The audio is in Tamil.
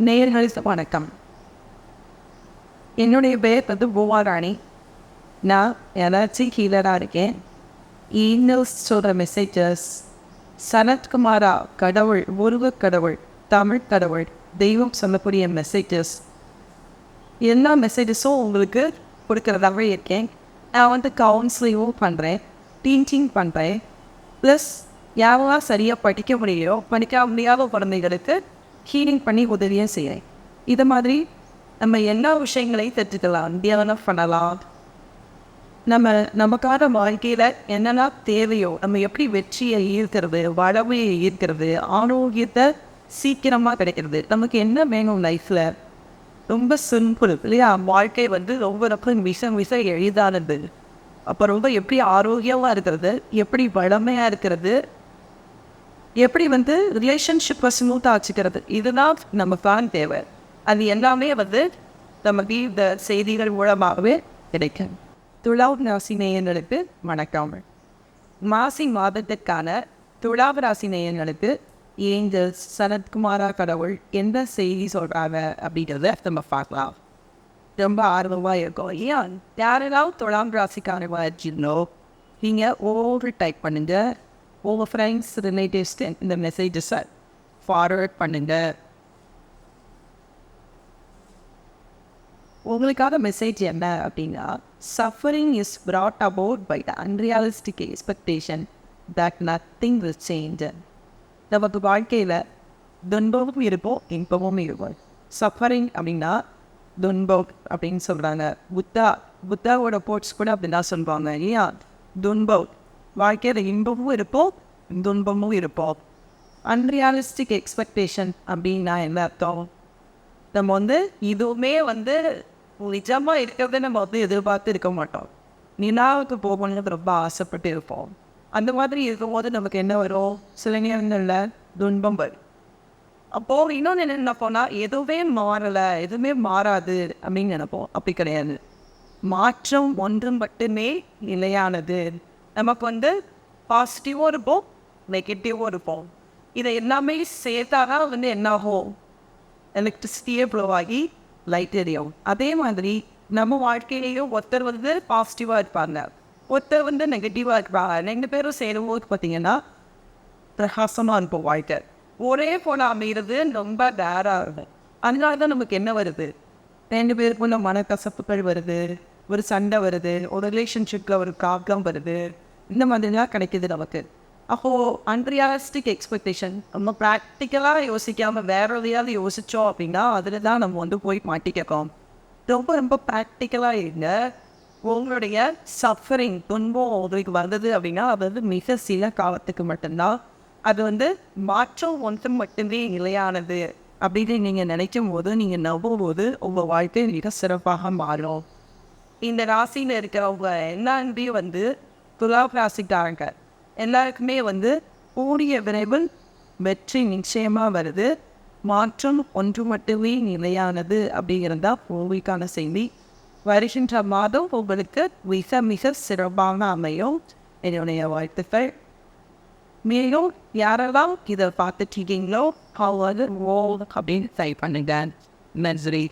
நேர்களுக்கு வணக்கம். என்னுடைய பேர் வந்து பூவாராணி நான் எனர்ஜி ஹீலராக இருக்கேன். ஈமெயில்ஸ் சொல்கிற மெசேஜஸ் சனத்குமாரா கடவுள் முருகக் கடவுள் தமிழ் கடவுள் தெய்வம் சொல்லக்கூடிய மெசேஜஸ் எல்லா மெசேஜஸும் உங்களுக்கு கொடுக்குறதாகவே இருக்கேன். நான் வந்து கவுன்சிலிங்கும் பண்ணுறேன் டீச்சிங் பண்ணுறேன் ப்ளஸ் யாரெல்லாம் சரியாக படிக்க முடியலையோ படிக்க முடியாத குழந்தைகளுக்கு ஹீலிங் பண்ணி உதவியும் செய்கிறேன் இது மாதிரி நம்ம எல்லா விஷயங்களையும் தெரிஞ்சுக்கலாம். தியானம் பண்ணலாம். நம்ம நமக்கான வாழ்க்கையில் என்னெல்லாம் தேவையோ நம்ம எப்படி வெற்றியை ஈர்க்கிறது வளமையை ஈர்க்கிறது ஆரோக்கியத்தை சீக்கிரமாக கிடைக்கிறது. நமக்கு என்ன வேணும் லைஃப்பில் ரொம்ப சிம்பிள் இல்லையா? வாழ்க்கை வந்து ரொம்ப ரொம்ப மிச மிக எளிதானது. அப்போ ரொம்ப எப்படி ஆரோக்கியமாக இருக்கிறது? எப்படி வளமையாக இருக்கிறது? எப்படி வந்து ரிலேஷன்ஷிப்பை ஸ்மூத்தாக வச்சுக்கிறது? இதுதான் நம்ம நமக்கான தேவை. அது எல்லாமே வந்து நமக்கு இந்த செய்திகள் மூலமாகவே கிடைக்கும். துலாவ் ராசி நேயர்களுக்கு வணக்கம். மாசி மாதத்திற்கான துலாவ் ராசி நேயர்களுக்கு ஏஞ்சல் சனத்குமாரா கடவுள் எந்த செய்தி சொல்கிறாங்க அப்படின்றத நம்ம பார்க்கலாம். ரொம்ப ஆர்வமாக இருக்கும் ஏன் யாரெல்லாம் துலாம் ராசிக்காரமாக வச்சுருந்தோ நீங்கள் ஓவர் டைப் பண்ணுங்கள் உங்கள் ஃப்ரெண்ட்ஸ் ரிலேட்டிவ்ஸ்க்கு இந்த மெசேஜஸை ஃபார்வர்ட் பண்ணுங்க உங்களுக்காக மெசேஜ் என்ன அப்படின்னா suffering is brought about by the unrealistic expectation that nothing will change நமக்கு வாழ்க்கையில் துன்பமும் இருப்போம் இன்பமும் இருக்கும். சஃபரிங் அப்படின்னா துன்பம் அப்படின்னு சொல்கிறாங்க புத்தா புத்தாவோட போட்ஸ் கூட அப்படி தான் சொல்லுவாங்க ஏன் துன்பம். வாழ்க்கையில் இன்பமும் இருப்போம் துன்பமும் இருப்போம். அன்ரியாலிஸ்டிக் எக்ஸ்பெக்டேஷன் அப்படின்னா என்ன அர்த்தம்? நம்ம வந்து இதுவுமே வந்து நிஜமாக இருக்கிறத நம்ம வந்து எதிர்பார்த்து இருக்க மாட்டோம். நிலாவுக்கு போகணும்னு ரொம்ப ஆசைப்பட்டு இருப்போம். அந்த மாதிரி இருக்கும்போது நமக்கு என்ன வரும்? சில நேரங்களில் துன்பம் வரும். அப்போது இன்னொன்று என்ன நினைப்போம்னா எதுவுமே மாறலை எதுவுமே மாறாது அப்படின்னு நினைப்போம். அப்படி கிடையாது. மாற்றம் ஒன்று மட்டுமே நிலையானது. நமக்கு வந்து பாசிட்டிவும் இருப்போம் நெகட்டிவும் இருப்போம். இதை எல்லாமே சேர்த்தாதான் வந்து என்ன ஆகும் எலக்ட்ரிசிட்டியே ப்ளோ ஆகி லைட் எரியும். அதே மாதிரி நம்ம வாழ்க்கையிலேயும் ஒருத்தர் வந்து பாசிட்டிவாக இருப்பாங்க. ஒருத்தர் வந்து நெகட்டிவாக இருப்பாங்க. ரெண்டு பேரும் சேரும்போது பார்த்தீங்கன்னா பிரகாசமாக இருப்போம் வாழ்க்கை. ஒரே போல அமைகிறது ரொம்ப டேராக இருக்கும். அதனால தான் நமக்கு என்ன வருது? ரெண்டு பேருக்குள்ள மனக்கசப்புகள் வருது. ஒரு சண்டை வருது ஒரு ரிலேஷன்ஷிப்பில் ஒரு ப்ராப்ளம் வருது இந்த மாதிரிலாம் கிடைக்குது நமக்கு. அப்போது அன்ரியாலிஸ்டிக் எக்ஸ்பெக்டேஷன் நம்ம ப்ராக்டிக்கலாக யோசிக்காமல் வேற எதையாவது யோசித்தோம் அப்படின்னா அதில் தான் நம்ம வந்து போய் மாட்டிக்கிறோம் ரொம்ப ரொம்ப ப்ராக்டிக்கலாக இருங்க உங்களுடைய சஃபரிங் துன்பம் உங்களுக்கு வந்தது அப்படின்னா அது வந்து மிக சில காலத்துக்கு மட்டும்தான். அது வந்து மாற்றம் ஒன்று மட்டுமே நிலையானது அப்படின்னு நீங்கள் நினைக்கும் போது நீங்கள் நம்பும் போது உங்கள் வாழ்க்கை மிக சிறப்பாக மாறும். இந்த ராசியில் இருக்கிறவங்க எல்லாருமே வந்து துலாப் ராசிக்காரங்க. எல்லாருக்குமே வந்து கூடிய விரைவில் வெற்றி நிச்சயமாக வருது. மாற்றம் ஒன்று மட்டுமே நிலையானது அப்படிங்கிறது தான் உங்களுக்கான செய்தி. வருகின்ற மாதம் உங்களுக்கு மிக மிக சிறப்பான அமையும். என்னுடைய வாழ்த்துக்கள். மேலும் யாரெல்லாம் இதை பார்த்துட்டு இருக்கீங்களோ அவங்க ஓ அப்படின்னு ட்ரை பண்ணுங்க. நன்றி.